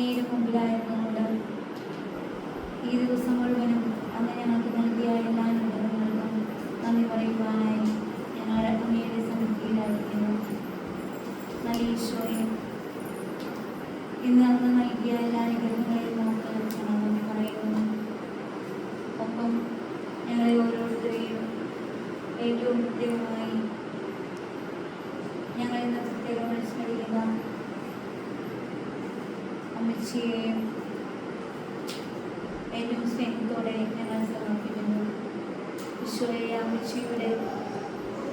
അങ്ങയുടെ മുമ്പിലായിരുന്നുകൊണ്ട് ഈ ദിവസം മുഴുവനും. അങ്ങ് ഞങ്ങൾക്ക് നൽകിയ എല്ലാ അനുഗ്രഹങ്ങൾക്കും നന്ദി പറയുവാനായി ഞങ്ങൾ അങ്ങയുടെ സമൃദ്ധിയിലായിരിക്കുന്നു നല്ല ഈശോയെ. ഇന്ന് അന്ന് നൽകിയ എല്ലാ അനുഗ്രഹങ്ങളെയും നമുക്ക് നന്ദി പറയുന്നു. ഒപ്പം ഞങ്ങളെ ഓരോരുത്തരെയും ഏറ്റവും കൃത്യമായി ഞങ്ങൾ ഇന്ന് പ്രത്യേകമായി സ്മരിക്കുക അമ്മച്ചിയെയും ഏറ്റവും സ്നേഹത്തോടെ ഞങ്ങൾ സമർപ്പിക്കുന്നു ഈശോയെ അമ്മച്ചിയുടെ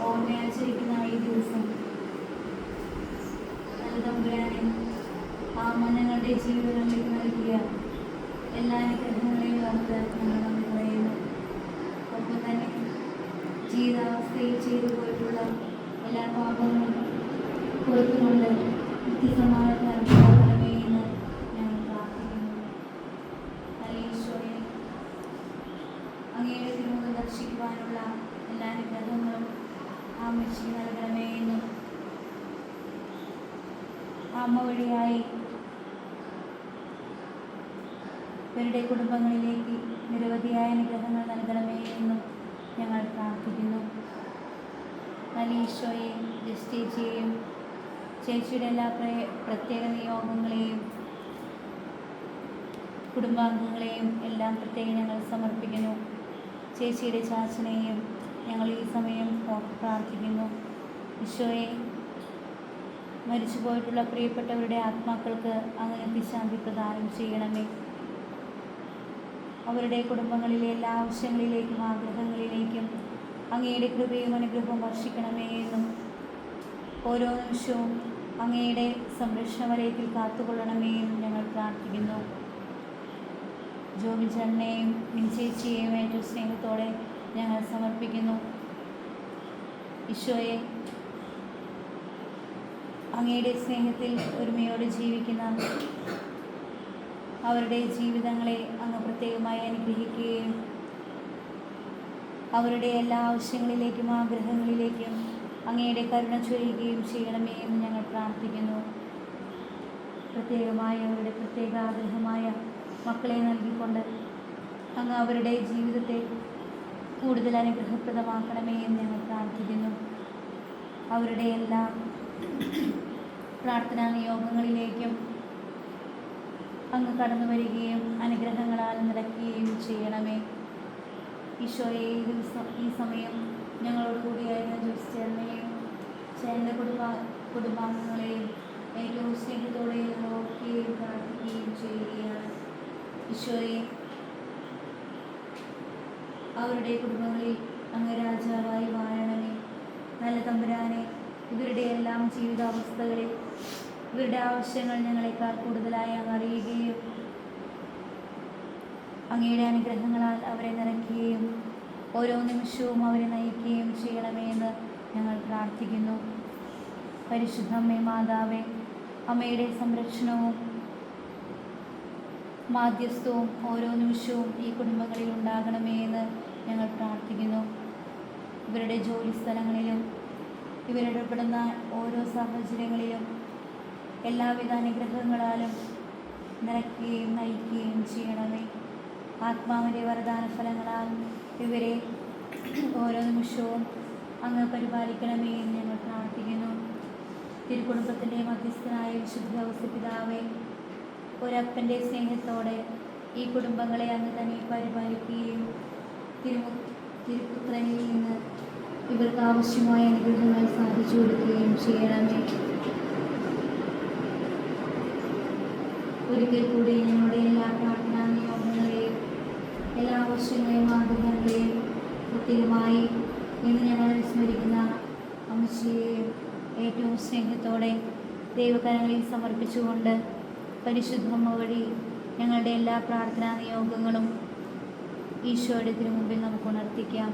ഓർമ്മയാചരിക്കുന്ന ഈ ദിവസം നല്ല ആ മനങ്ങളുടെ ജീവിതങ്ങളിലേക്ക് നൽകിയ എല്ലാ അനുഗ്രഹങ്ങളെയും ഞങ്ങൾ നന്ദി പറയുന്നു. ഒപ്പം തന്നെ ജീവിതാവസ്ഥയിൽ ചെയ്തു പോയിട്ടുള്ള എല്ലാ പാപങ്ങളും പുറത്തുകൊണ്ട് നിത്യസമാധാനമേ എന്ന് ഞങ്ങൾ പ്രാർത്ഥിക്കുന്നു നല്ല ഈശോയെ അങ്ങയുടെ തിരുമുഖം ദർശിക്കുവാനുള്ള എല്ലാ അനുഗ്രഹങ്ങളും ആ മെച്ചി നൽകണമേ എന്ന് അമ്മ വഴിയായി ഇവരുടെ കുടുംബങ്ങളിലേക്ക് നിരവധിയായ അനുഗ്രഹങ്ങൾ നൽകണമേ എന്നും ഞങ്ങൾ പ്രാർത്ഥിക്കുന്നു. നലീശോയെ ജസ്റ്റേച്ചിയെയും ചേച്ചിയുടെ എല്ലാ പ്രേ- പ്രത്യേക നിയോഗങ്ങളെയും കുടുംബാംഗങ്ങളെയും എല്ലാം പ്രത്യേകം ഞങ്ങൾ സമർപ്പിക്കുന്നു. ചേച്ചിയുടെ ചാച്ചനെയും ഞങ്ങൾ ഈ സമയം പ്രാർത്ഥിക്കുന്നു. ഈശോയെ മരിച്ചു പോയിട്ടുള്ള പ്രിയപ്പെട്ടവരുടെ ആത്മാക്കൾക്ക് അങ്ങനെ നിശാന്തി പ്രദാനം ചെയ്യണമേ. അവരുടെ കുടുംബങ്ങളിലെ എല്ലാ ആവശ്യങ്ങളിലേക്കും ആഗ്രഹങ്ങളിലേക്കും അങ്ങയുടെ കൃപയും അനുഗ്രഹവും വർഷിക്കണമേ എന്നും ഓരോ നിമിഷവും അങ്ങയുടെ സംരക്ഷണ വലയത്തിൽ കാത്തുകൊള്ളണമേ എന്നും ഞങ്ങൾ പ്രാർത്ഥിക്കുന്നു. ജോബി ചേട്ടനെയും മിനിച്ചേച്ചിയെയും ഏറ്റവും സ്നേഹത്തോടെ ഞങ്ങൾ സമർപ്പിക്കുന്നു. ഈശോയെ അങ്ങയുടെ സ്നേഹത്തിൽ ഒരുമയോടെ ജീവിക്കുന്ന അവരുടെ ജീവിതങ്ങളെ അങ്ങ് പ്രത്യേകമായി അനുഗ്രഹിക്കുകയും അവരുടെ എല്ലാ ആവശ്യങ്ങളിലേക്കും ആഗ്രഹങ്ങളിലേക്കും അങ്ങയുടെ കരുണ ചൊരിയുകയും ചെയ്യണമേ എന്ന് ഞങ്ങൾ പ്രാർത്ഥിക്കുന്നു. പ്രത്യേകമായ അവരുടെ പ്രത്യേക ആഗ്രഹമായ മക്കളെ നൽകിക്കൊണ്ട് അങ്ങ് അവരുടെ ജീവിതത്തെ കൂടുതൽ അനുഗ്രഹപ്രദമാക്കണമേ എന്ന് ഞങ്ങൾ പ്രാർത്ഥിക്കുന്നു. അവരുടെ എല്ലാ പ്രാർത്ഥനാ നിയോഗങ്ങളിലേക്കും അങ്ങ് കടന്നു വരികയും അനുഗ്രഹങ്ങളാൽ നിറയ്ക്കുകയും ചെയ്യണമേ. ഈശോയെ ഈ ദിവസം ഈ സമയം ഞങ്ങളോട് കൂടിയായിരുന്ന ജോസ് ചേർന്നെയും ചേർന്ന കുടുംബ കുടുംബാംഗങ്ങളെയും ഏറ്റവും സ്നേഹത്തോടെ നോക്കുകയും പ്രാർത്ഥിക്കുകയും ചെയ്യുകയാണ്. ഈശോയെ അവരുടെ കുടുംബങ്ങളിൽ അങ്ങ് രാജാവായി വാഴണമേ. നല്ല തമ്പുരാനെ ഇവരുടെ എല്ലാം ജീവിതാവസ്ഥകളിൽ ഇവരുടെ ആവശ്യങ്ങൾ ഞങ്ങളെക്കാൾ കൂടുതലായി അങ്ങ് അറിയുകയും അങ്ങയുടെ അനുഗ്രഹങ്ങളാൽ അവരെ നിറയ്ക്കുകയും ഓരോ നിമിഷവും അവരെ നയിക്കുകയും ചെയ്യണമേ എന്ന് ഞങ്ങൾ പ്രാർത്ഥിക്കുന്നു. പരിശുദ്ധമ്മേ മാതാവേ അമ്മയുടെ സംരക്ഷണവും മാധ്യസ്ഥവും ഓരോ നിമിഷവും ഈ കുടുംബങ്ങളിൽ ഉണ്ടാകണമേ എന്ന് ഞങ്ങൾ പ്രാർത്ഥിക്കുന്നു. ഇവരുടെ ജോലി സ്ഥലങ്ങളിലും ഇവരിടപെടുന്ന ഓരോ സാഹചര്യങ്ങളിലും എല്ലാവിധ അനുഗ്രഹങ്ങളാലും നിറയ്ക്കുകയും നയിക്കുകയും ചെയ്യണമേ. ആത്മാവിന്റെ വരദാന ഫലങ്ങളാൽ ഇവരെ ഓരോ നിമിഷവും അങ്ങ് പരിപാലിക്കണമേ എന്ന് ഞങ്ങൾ പ്രാർത്ഥിക്കുന്നു. തിരുക്കുടുംബത്തിന്റെ മധ്യസ്ഥനായ വിശുദ്ധ ഔസപിതാവെ ഒരപ്പന്റെ സ്നേഹത്തോടെ ഈ കുടുംബങ്ങളെ അങ്ങ് തന്നെ പരിപാലിക്കുകയും തിരുമു തിരുപുത്രനിൽ നിന്ന് ഇവർക്ക് ആവശ്യമായ അനുഗ്രഹങ്ങൾ സാധിച്ചു കൊടുക്കുകയും ചെയ്യണമേ. ഒരിക്കൽ കൂടി ഞങ്ങളുടെ എല്ലാ പ്രാർത്ഥനാ നിയോഗങ്ങളെയും എല്ലാ ആവശ്യങ്ങളെയും ആഗ്രഹങ്ങളെയും കൃത്യമായി ഇന്ന് ഞങ്ങൾ വിസ്മരിക്കുന്ന അമ്മച്ചിയെയും ഏറ്റവും സ്നേഹത്തോടെ ദൈവകരങ്ങളിൽ സമർപ്പിച്ചുകൊണ്ട് പരിശുദ്ധമ്മ വഴി ഞങ്ങളുടെ എല്ലാ പ്രാർത്ഥനാ നിയോഗങ്ങളും ഈശോയുടെ തിരുമുമ്പിൽ നമുക്ക് ഉണർത്തിക്കാം.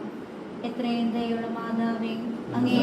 എത്രയും ദയുള്ള മാതാവേ അങ്ങേ